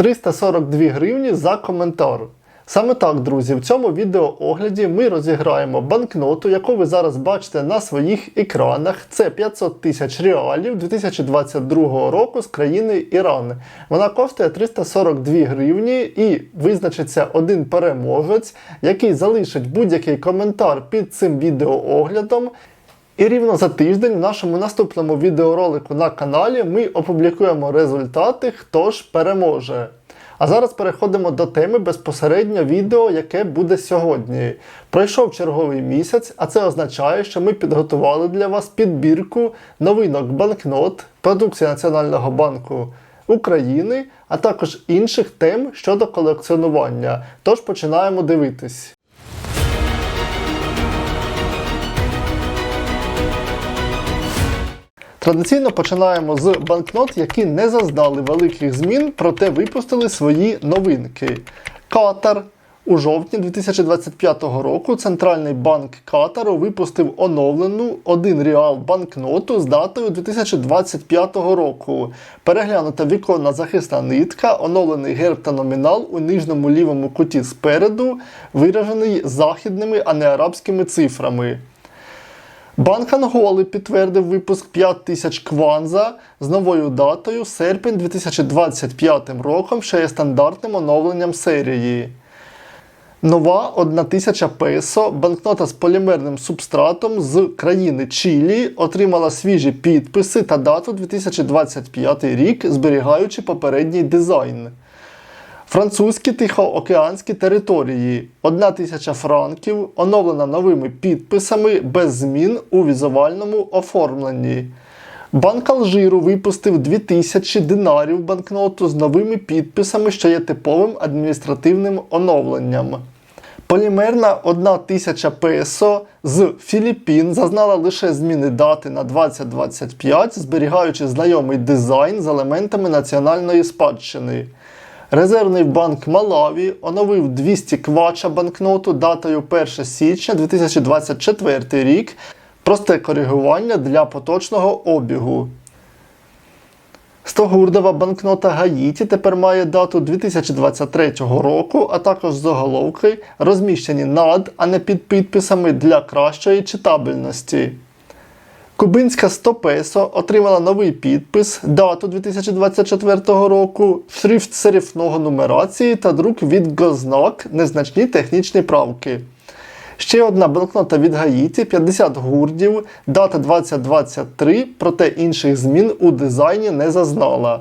342 гривні за коментар. Саме так, друзі, в цьому відеоогляді ми розіграємо банкноту, яку ви зараз бачите на своїх екранах. Це 500 тисяч реалів 2022 року з країни Іран. Вона коштує 342 гривні і визначиться один переможець, який залишить будь-який коментар під цим відеооглядом. І рівно за тиждень в нашому наступному відеоролику на каналі ми опублікуємо результати, хто ж переможе. А зараз переходимо до теми безпосередньо відео, яке буде сьогодні. Пройшов черговий місяць, а це означає, що ми підготували для вас підбірку новинок банкнот, продукції Національного банку України, а також інших тем щодо колекціонування. Тож починаємо дивитись. Традиційно починаємо з банкнот, які не зазнали великих змін, проте випустили свої новинки. Катар. У жовтні 2025 року Центральний банк Катару випустив оновлену 1 реал банкноту з датою 2025 року. Переглянута віконна захисна нитка, оновлений герб та номінал у нижньому лівому куті спереду, виражений західними, а не арабськими цифрами. Банк Анголи підтвердив випуск 5000 кванза з новою датою серпень 2025 роком, що є стандартним оновленням серії. Нова 1000 песо, банкнота з полімерним субстратом з країни Чилі, отримала свіжі підписи та дату 2025 рік, зберігаючи попередній дизайн. Французькі тихоокеанські території 1 тисяча франків, оновлена новими підписами без змін у візуальному оформленні. Банк Алжиру випустив 2000 динарів банкноту з новими підписами, що є типовим адміністративним оновленням. Полімерна 1000 песо з Філіппін зазнала лише зміни дати на 2025, зберігаючи знайомий дизайн з елементами національної спадщини. Резервний банк Малаві оновив 200 квача банкноту датою 1 січня 2024 рік. Просте коригування для поточного обігу. 100-гурдова банкнота Гаїті тепер має дату 2023 року, а також заголовки розміщені над, а не під підписами для кращої читабельності. Кубинська 100 песо отримала новий підпис, дату 2024 року, шрифт серифного нумерації та друк від Гознак, незначні технічні правки. Ще одна блокнота від Гаїті 50 гурдів, дата 2023, проте інших змін у дизайні не зазнала.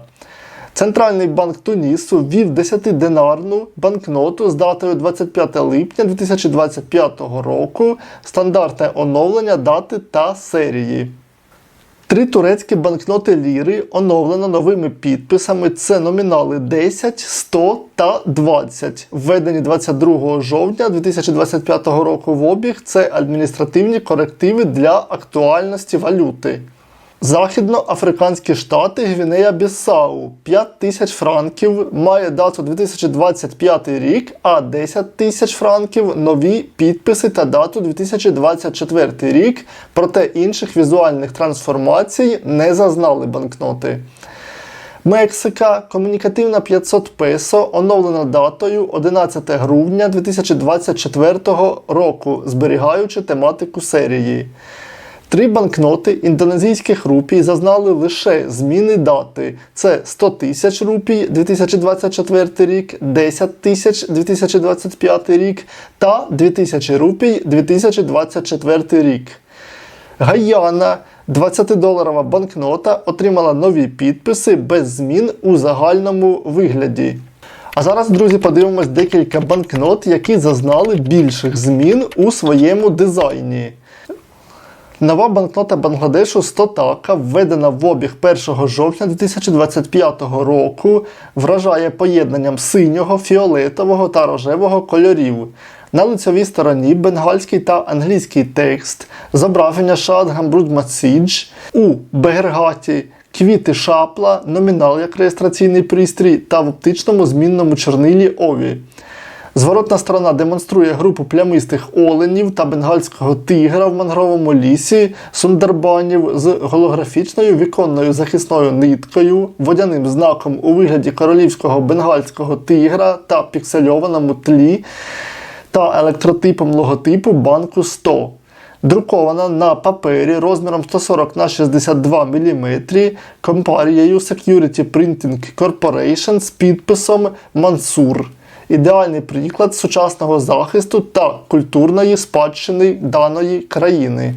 Центральний банк Тунісу ввів 10-динарну банкноту з датою 25 липня 2025 року, стандартне оновлення дати та серії. Три турецькі банкноти ліри оновлено новими підписами. Це номінали 10, 100 та 20. Введені 22 жовтня 2025 року в обіг. Це адміністративні корективи для актуальності валюти. Західноафриканські штати Гвінея Біссау 5 тисяч франків має дату 2025 рік, а 10 тисяч франків нові підписи та дату 2024 рік, проте інших візуальних трансформацій не зазнали банкноти. Мексика комунікативна 500 песо оновлена датою 11 грудня 2024 року, зберігаючи тематику серії. Три банкноти індонезійських рупій зазнали лише зміни дати. Це 100 тисяч рупій 2024 рік, 10 тисяч 2025 рік та 2000 рупій 2024 рік. Гаяна 20-доларова банкнота отримала нові підписи без змін у загальному вигляді. А зараз, друзі, подивимось декілька банкнот, які зазнали більших змін у своєму дизайні. Нова банкнота Бангладешу 100 така, введена в обіг 1 жовтня 2025 року, вражає поєднанням синього, фіолетового та рожевого кольорів. На лицьовій стороні бенгальський та англійський текст, зображення Шад Гамбруд Масідж, у Бегергаті квіти шапла, номінал як реєстраційний пристрій та в оптичному змінному чорнилі Ові. Зворотна сторона демонструє групу плямистих оленів та бенгальського тигра в мангровому лісі сундарбанів з голографічною віконною захисною ниткою, водяним знаком у вигляді королівського бенгальського тигра та піксельованому тлі та електротипом логотипу банку 100. Друкована на папері розміром 140 на 62 мм компанією Security Printing Corporation з підписом Мансур. Ідеальний приклад сучасного захисту та культурної спадщини даної країни.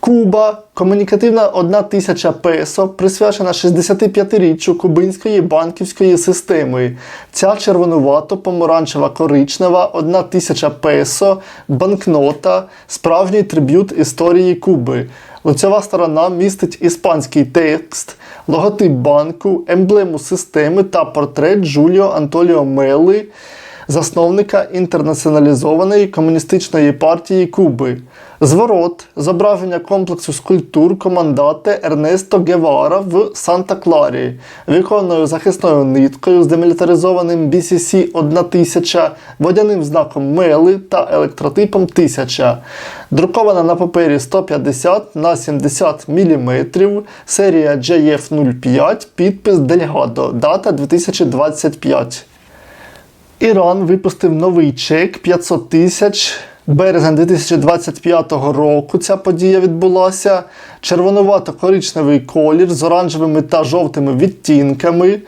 Куба комунікативна 1000 песо, присвячена 65-річчю кубинської банківської системи. Ця червонувато-помаранчева коричнева 1000 песо, банкнота, справжній триб'ют історії Куби. Лицьова сторона містить іспанський текст, логотип банку, емблему системи та портрет Джуліо Антоліо Мелли, засновника інтернаціоналізованої комуністичної партії Куби. Зворот зображення комплексу скульптур командате Ернесто Гевара в Санта-Кларі, віконною захисною ниткою з демілітаризованим BCC 1000, водяним знаком Мели та електротипом 1000. Друкована на папері 150 на 70 мм, серія JF05, підпис Дельгадо, дата 2025. Іран випустив новий чек 500 тисяч. Березень 2025 року ця подія відбулася. Червонувато-коричневий колір з оранжевими та жовтими відтінками.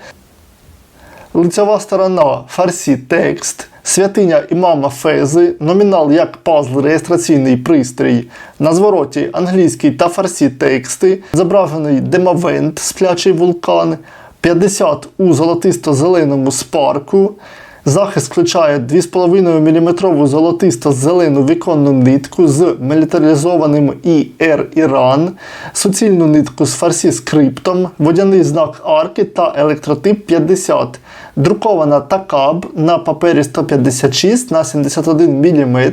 Лицьова сторона фарсі текст, святиня імама Фези, номінал як пазл реєстраційний пристрій. На звороті англійський та фарсі тексти, зображений демавент, сплячий вулкан, 50 у золотисто-зеленому спарку. Захист включає 2,5 мм золотисто-зелену віконну нитку з мілітаризованим ІР Іран, суцільну нитку з фарсі скриптом, водяний знак арки та електротип 50. Друкована такаб на папері 156 на 71 мм,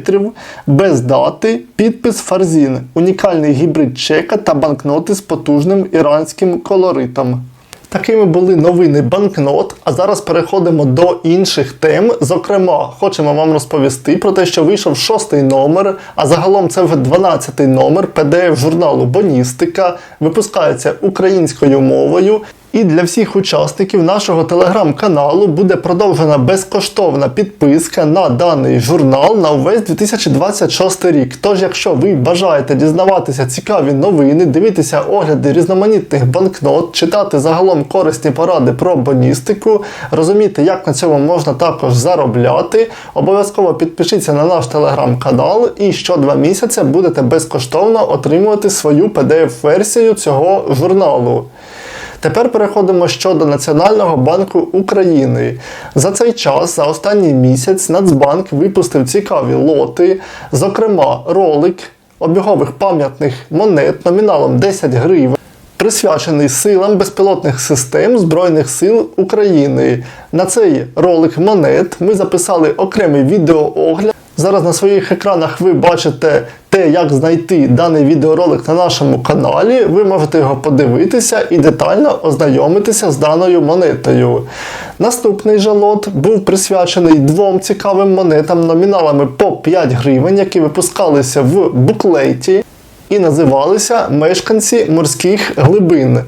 без дати, підпис Фарзін, унікальний гібрид чека та банкноти з потужним іранським колоритом. Такими були новини банкнот. А зараз переходимо до інших тем. Зокрема, хочемо вам розповісти про те, що вийшов шостий номер, а загалом це вже 12-й номер pdf журналу Боністика, випускається українською мовою. І для всіх учасників нашого телеграм-каналу буде продовжена безкоштовна підписка на даний журнал на увесь 2026 рік. Тож, якщо ви бажаєте дізнаватися цікаві новини, дивитися огляди різноманітних банкнот, читати загалом корисні поради про боністику, розуміти, як на цьому можна також заробляти, обов'язково підпишіться на наш телеграм-канал і що два місяці будете безкоштовно отримувати свою PDF-версію цього журналу. Тепер переходимо щодо Національного банку України. За цей час, за останній місяць, Нацбанк випустив цікаві лоти, зокрема, ролик обігових пам'ятних монет номіналом 10 гривень. Присвячений силам безпілотних систем Збройних сил України. На цей ролик монет ми записали окремий відеоогляд. Зараз на своїх екранах ви бачите те, як знайти даний відеоролик на нашому каналі. Ви можете його подивитися і детально ознайомитися з даною монетою. Наступний же лот був присвячений двом цікавим монетам номіналами по 5 гривень, які випускалися в буклеті і називалися Мешканці морських глибин.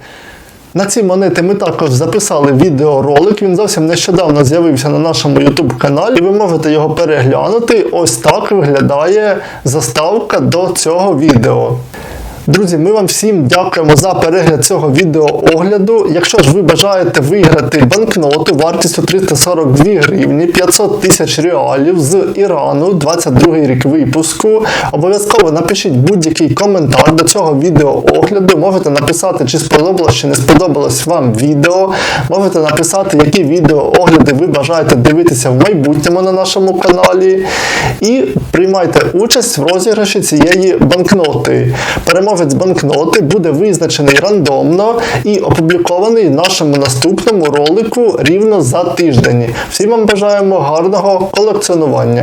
На ці монети ми також записали відеоролик. Він зовсім нещодавно з'явився на нашому YouTube каналі. І ви можете його переглянути. Ось так виглядає заставка до цього відео. Друзі, ми вам всім дякуємо за перегляд цього відеоогляду. Якщо ж ви бажаєте виграти банкноту вартістю 342 гривні 500 тисяч реалів з Ірану, 22 рік випуску, обов'язково напишіть будь-який коментар до цього відеоогляду. Можете написати, чи сподобалось, чи не сподобалось вам відео. Можете написати, які відеоогляди ви бажаєте дивитися в майбутньому на нашому каналі. І приймайте участь в розіграші цієї банкноти. Переможець банкноти буде визначений рандомно і опублікований в нашому наступному ролику рівно за тиждень. Всім вам бажаємо гарного колекціонування.